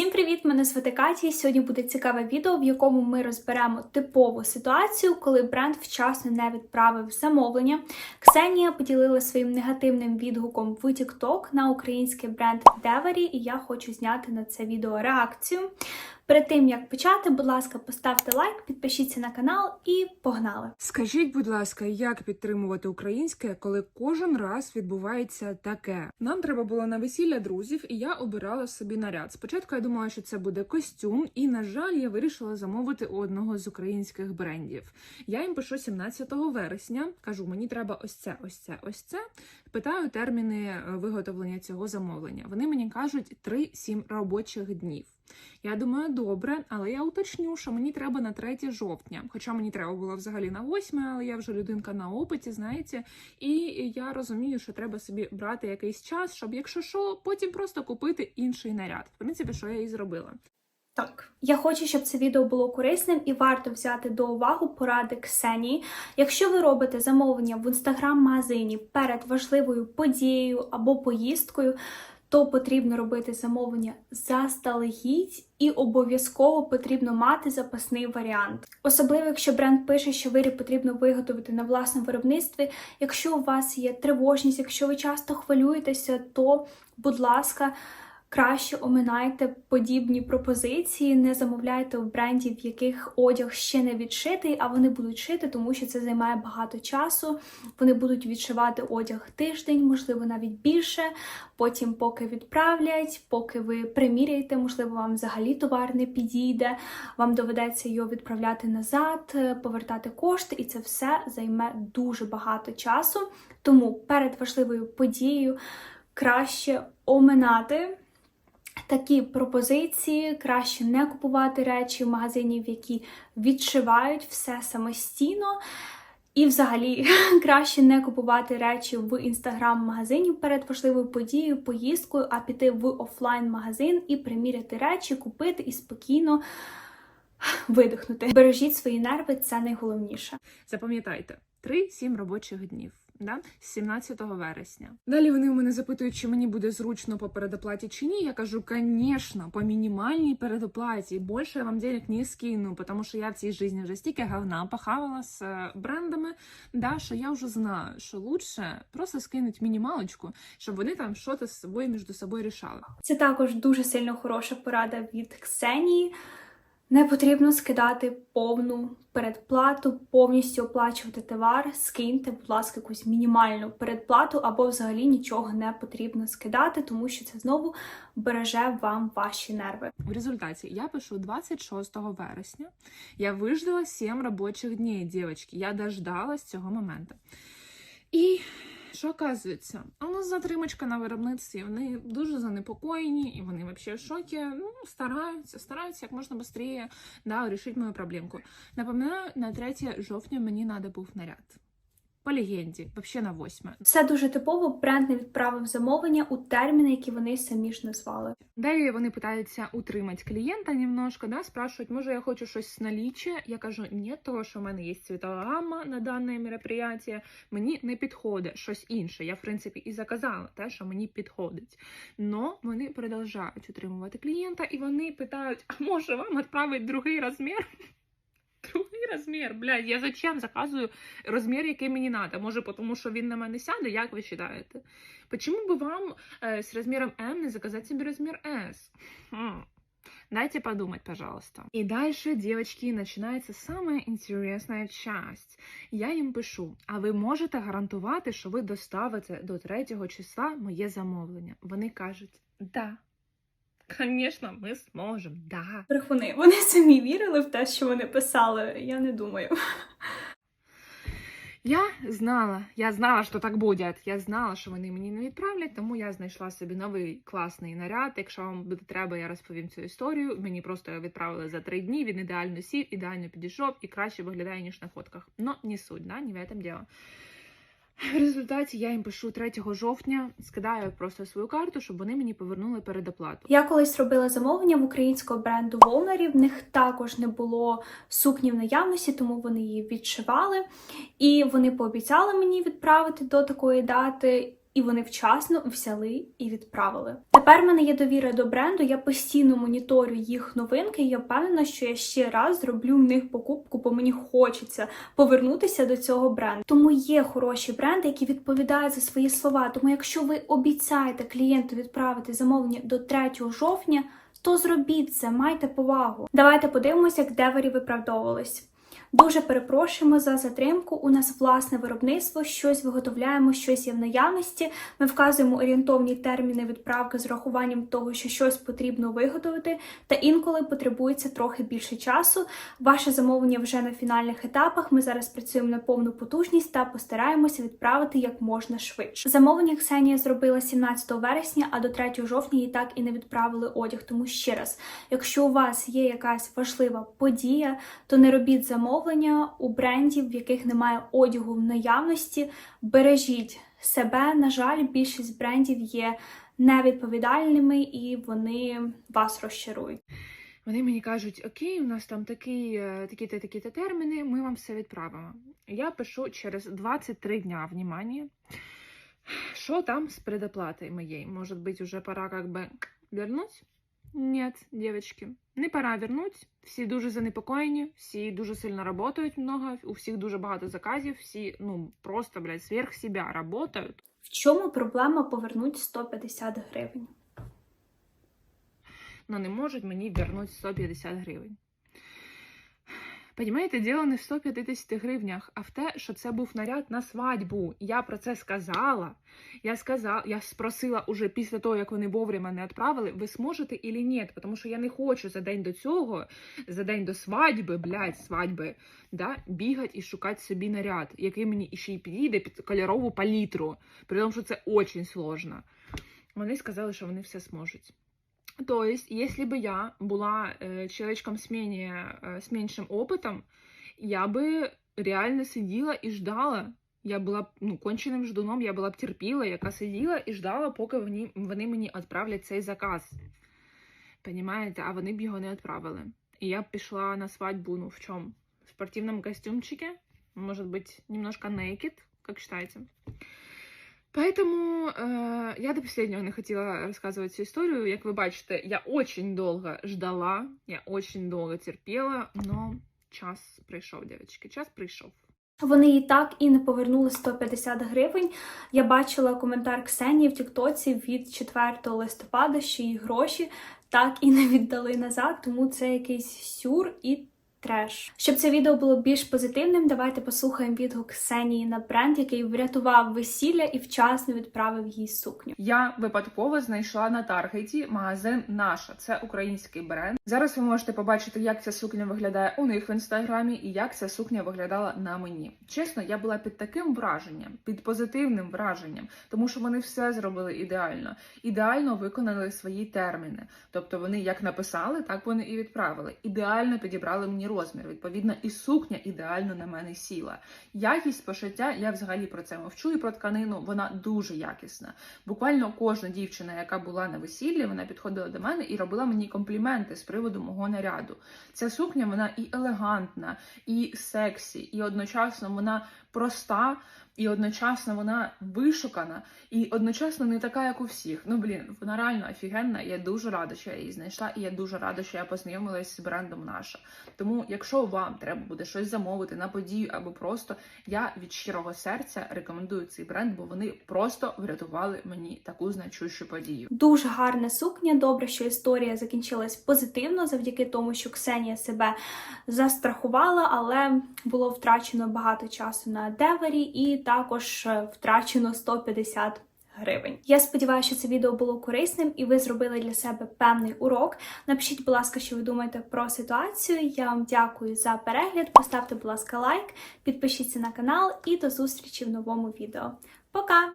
Всім привіт! Мене звати Катя. Сьогодні буде цікаве відео, в якому ми розберемо типову ситуацію, коли бренд вчасно не відправив замовлення. Ксенія поділила своїм негативним відгуком в TikTok на український бренд Девері, і я хочу зняти на це відео реакцію. Перед тим як почати, будь ласка, поставте лайк, підпишіться на канал і погнали! Скажіть, будь ласка, як підтримувати українське, коли кожен раз відбувається таке? Нам треба було на весілля друзів, і я обирала собі наряд. Спочатку я думала, що це буде костюм, і на жаль, я вирішила замовити у одного з українських брендів. Я їм пишу 17 вересня. Кажу, мені треба ось це, ось це, ось це. Питаю терміни е, виготовлення цього замовлення. Вони мені кажуть 3-7 робочих днів. Я думаю, добре, але я уточню, що мені треба на 3 жовтня. Хоча мені треба було взагалі на 8, але я вже людинка на опиті, знаєте. І я розумію, що треба собі брати якийсь час, щоб, якщо що, потім просто купити інший наряд. В принципі, що я і зробила. Так, я хочу, щоб це відео було корисним і варто взяти до уваги поради Ксенії. Якщо ви робите замовлення в інстаграм-магазині перед важливою подією або поїздкою, то потрібно робити замовлення заздалегідь і обов'язково потрібно мати запасний варіант. Особливо, якщо бренд пише, що виріб потрібно виготовити на власному виробництві. Якщо у вас є тривожність, якщо ви часто хвилюєтеся, то, будь ласка, краще оминайте подібні пропозиції, не замовляйте в брендів, в яких одяг ще не відшитий, а вони будуть шити, тому що це займає багато часу. Вони будуть відшивати одяг тиждень, можливо, навіть більше. Потім, поки відправлять, поки ви приміряєте, можливо, вам взагалі товар не підійде, вам доведеться його відправляти назад, повертати кошти, і це все займе дуже багато часу. Тому перед важливою подією краще оминати. Такі пропозиції краще не купувати речі в магазинів, які відшивають все самостійно. І, взагалі, краще не купувати речі в інстаграм-магазині перед важливою подією, поїздкою, а піти в офлайн-магазин і приміряти речі, купити і спокійно видихнути. Бережіть свої нерви, це найголовніше. Запам'ятайте 3-7 робочих днів. Да? З 17 вересня. Далі вони у мене запитують, чи мені буде зручно по передоплаті чи ні. Я кажу, звісно, по мінімальній передоплаті. Більше я вам денег не скину, тому що я в цій житті вже стільки говна похавала з е, брендами, да, що я вже знаю, що лучше просто скинуть мінімалочку, щоб вони там щось з собою між собою рішали. Це також дуже сильно хороша порада від Ксенії. Не потрібно скидати повну передплату, повністю оплачувати товар. Скиньте, будь ласка, якусь мінімальну передплату, або взагалі нічого не потрібно скидати, тому що це знову береже вам ваші нерви. В результаті я пишу 26 вересня. Я виждала 7 робочих днів, дівчатки. Я дождалась цього моменту. І що оказується? У нас затримочка на виробництві. Вони дуже занепокоєні, і вони взагалі в шокі. Ну, стараються, стараються як можна швидше да, рішити мою проблемку. Напоминаю, на 3 жовтня мені треба був наряд. По легенді, взагалі на 8. Все дуже типово. Бренд не відправив замовлення у терміни, які вони самі ж назвали. Далі вони питаються утримати клієнта немножко, да, спрашують, може я хочу щось з наліччя. Я кажу, ні, того, що в мене є цвітова гамма на дане мероприятие, мені не підходить щось інше. Я, в принципі, і заказала те, що мені підходить. Но вони продовжують утримувати клієнта, і вони питають, а може вам відправити другий розмір? Другий розмір, блядь, я зачем заказую розмір, який мені треба? Може, тому що він на мене сяде, як ви вважаєте? Почему бы вам э, с размером М не заказать себе размер S? Хм. Дайте подумать, пожалуйста. И дальше, девочки, начинается самая интересная часть. Я їм пишу: а ви можете гарантувати, що ви доставите до 3 числа моє замовлення? Вони кажуть, да. Звісно, ми зможемо, да. Брехуни, вони самі вірили в те, що вони писали. Я не думаю. Я знала, я знала, що так буде. Я знала, що вони мені не відправлять, тому я знайшла собі новий класний наряд. Якщо вам буде треба, я розповім цю історію. Мені просто його відправили за три дні. Він ідеально сів, ідеально підійшов і краще виглядає, ніж на фотках. Но не суть, да, не в этом дело. В результаті я їм пишу 3 жовтня, скидаю просто свою карту, щоб вони мені повернули передоплату. Я колись робила замовлення в українського бренду Волнері. В них також не було сукні в наявності, тому вони її відшивали. І вони пообіцяли мені відправити до такої дати. І вони вчасно взяли і відправили. Тепер в мене є довіра до бренду. Я постійно моніторю їх новинки. і Я впевнена, що я ще раз зроблю в них покупку, бо мені хочеться повернутися до цього бренду. Тому є хороші бренди, які відповідають за свої слова. Тому, якщо ви обіцяєте клієнту відправити замовлення до 3 жовтня, то зробіть це, майте повагу. Давайте подивимося, як девері виправдовувались. Дуже перепрошуємо за затримку. У нас власне виробництво, щось виготовляємо, щось є в наявності. Ми вказуємо орієнтовні терміни відправки з урахуванням того, що щось потрібно виготовити, та інколи потребується трохи більше часу. Ваше замовлення вже на фінальних етапах. Ми зараз працюємо на повну потужність та постараємося відправити як можна швидше. Замовлення Ксенія зробила 17 вересня, а до 3 жовтня їй так і не відправили одяг. Тому ще раз, якщо у вас є якась важлива подія, то не робіть замовлення у брендів, в яких немає одягу в наявності. Бережіть себе. На жаль, більшість брендів є невідповідальними і вони вас розчарують. Вони мені кажуть, окей, у нас там такі, е, такі-то, такі-то терміни, ми вам все відправимо. Я пишу через 23 дня, внимание, що там з предоплатой моєї? Може бути, уже пора как бы вернуть? Нет, девочки, не пора вернуть. Всі дуже занепокоєні, всі дуже сильно працюють много, у всіх дуже багато заказів, всі, ну, просто, блядь, сверх себя працюють. В чому проблема повернути 150 гривень? Ну не можуть мені вернути 150 гривень. Понімаєте, діло не в 150 гривнях, а в те, що це був наряд на свадьбу. Я про це сказала. Я сказала, я спросила уже після того, як вони вовремя не відправили, ви зможете і ні, тому що я не хочу за день до цього, за день до свадьби, блядь, свадьби, да, бігати і шукати собі наряд, який мені іще й підійде під кольорову палітру, при тому, що це дуже сложно. Вони сказали, що вони все зможуть. То есть, если бы я была э, человечком с, менее, э, с меньшим опытом, я бы реально сиділа і ждала. Я була б ну, конченим ждуном, я була б терпіла, яка сиділа і ждала, поки вони, вони мені відправлять цей заказ. Понимаєте? А вони б його не відправили. І я б пішла на свадьбу, ну, в чому? В спортивном костюмчике, может быть, немножко naked, как считаете? Поэтому э, я до последнего не хотіла розказувати цю історію. Як ви бачите, я очень довго ждала, я очень довго терпіла, но час прийшов, дівчатки, час прийшов. Вони і так і не повернули 150 гривень. Я бачила коментар Ксенії в Тіктоці від 4 листопада, що її гроші так і не віддали назад, тому це якийсь сюр і треш. Щоб це відео було більш позитивним, давайте послухаємо відгук Ксенії на бренд, який врятував весілля і вчасно відправив їй сукню. Я випадково знайшла на таргеті магазин Наша. Це український бренд. Зараз ви можете побачити, як ця сукня виглядає у них в інстаграмі і як ця сукня виглядала на мені. Чесно, я була під таким враженням, під позитивним враженням, тому що вони все зробили ідеально, ідеально виконали свої терміни. Тобто вони як написали, так вони і відправили. Ідеально підібрали мені розмір. Відповідно, і сукня ідеально на мене сіла. Якість пошиття, я взагалі про це мовчу і про тканину, вона дуже якісна. Буквально кожна дівчина, яка була на весіллі, вона підходила до мене і робила мені компліменти з приводу мого наряду. Ця сукня вона і елегантна, і сексі, і одночасно вона проста. І одночасно вона вишукана, і одночасно не така, як у всіх. Ну блін, вона реально офігенна. Я дуже рада, що я її знайшла, і я дуже рада, що я познайомилася з брендом наша. Тому, якщо вам треба буде щось замовити на подію або просто, я від щирого серця рекомендую цей бренд, бо вони просто врятували мені таку значущу подію. Дуже гарна сукня. Добре, що історія закінчилась позитивно завдяки тому, що Ксенія себе застрахувала, але було втрачено багато часу на девері і також е, втрачено 150 гривень. Я сподіваюся, що це відео було корисним і ви зробили для себе певний урок. Напишіть, будь ласка, що ви думаєте про ситуацію. Я вам дякую за перегляд. Поставте, будь ласка, лайк, підпишіться на канал і до зустрічі в новому відео. Пока!